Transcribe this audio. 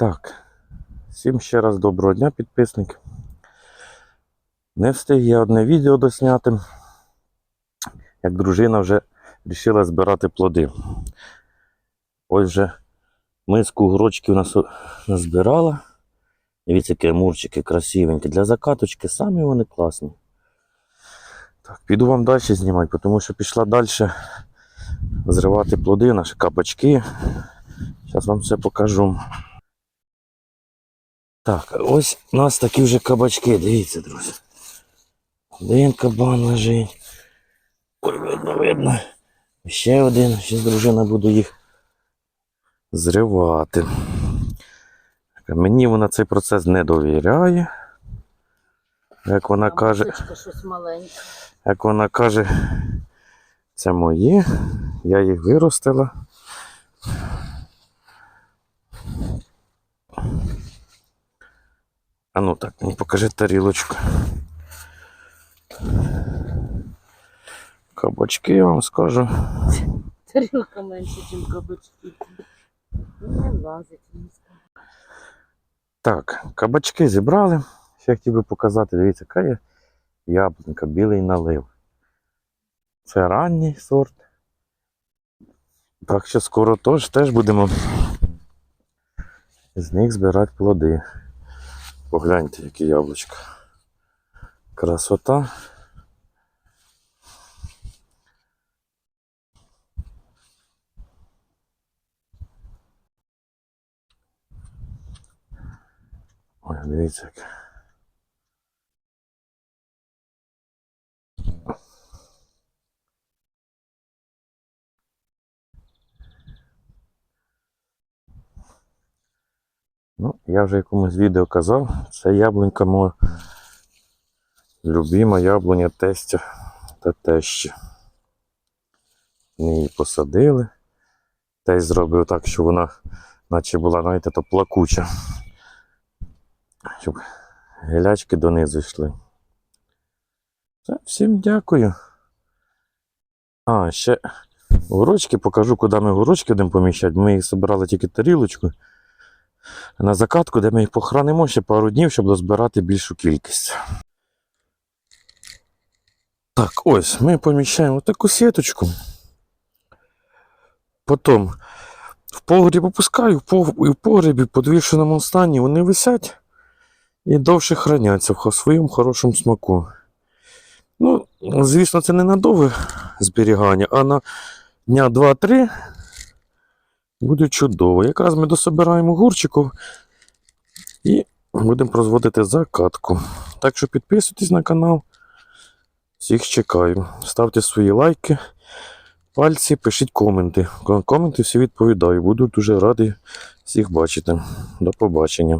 Так, всім ще раз доброго дня, підписники. Не встиг я одне відео досняти, як дружина вже вирішила збирати плоди. Ось вже миску грочків нас назбирала. Дивіться, які амурчики красивенькі. Для закаточки самі вони класні. Так, піду вам далі знімати, тому що пішла далі зривати плоди, наші кабачки. Зараз вам все покажу. Так, ось у нас такі вже кабачки, дивіться, друзі. Один кабан лежить. Ой, видно, видно. Ще один, зараз дружина буде їх зривати. Мені вона цей процес не довіряє. Як вона каже, як вона каже, це мої, я їх виростила. А ну так, ну покажи тарілочку. Кабачки, я вам скажу. Тарілка менше, ніж кабачки. Не влазить. не. Так, кабачки зібрали. Ще хотів би показати, дивіться, яка є яблунька, білий налив. Це ранній сорт. Так що скоро теж, теж будемо з них збирати плоди. Погляньте, які яблучка. Красота. Ой, дивіться як. Ну, я вже якомусь відео казав, це яблунька моя любима яблуня тестя та тещі. Ми її посадили. Тесть зробив так, що вона наче була, знаєте, то плакуча. Щоб гілячки донизу йшли. Все, всім дякую. А, ще горочки покажу, куди ми горочки будемо поміщати. Ми їх збирали тільки тарілочку на закатку, де ми їх похоронимо ще пару днів, щоб дозбирати більшу кількість. Так, ось ми поміщаємо таку сіточку. Потім в погріб опускаю, і в погрібі в подвішеному стані вони висять і довше храняться в своєму хорошому смаку. Ну, звісно, це не на довге зберігання, а на дня 2-3 буде чудово. Якраз ми дособираємо гурчиків і будемо розводити закатку. Так що підписуйтесь на канал. Всіх чекаю. Ставте свої лайки, пальці, пишіть коменти. Коменти всі відповідаю. Буду дуже радий всіх бачити. До побачення.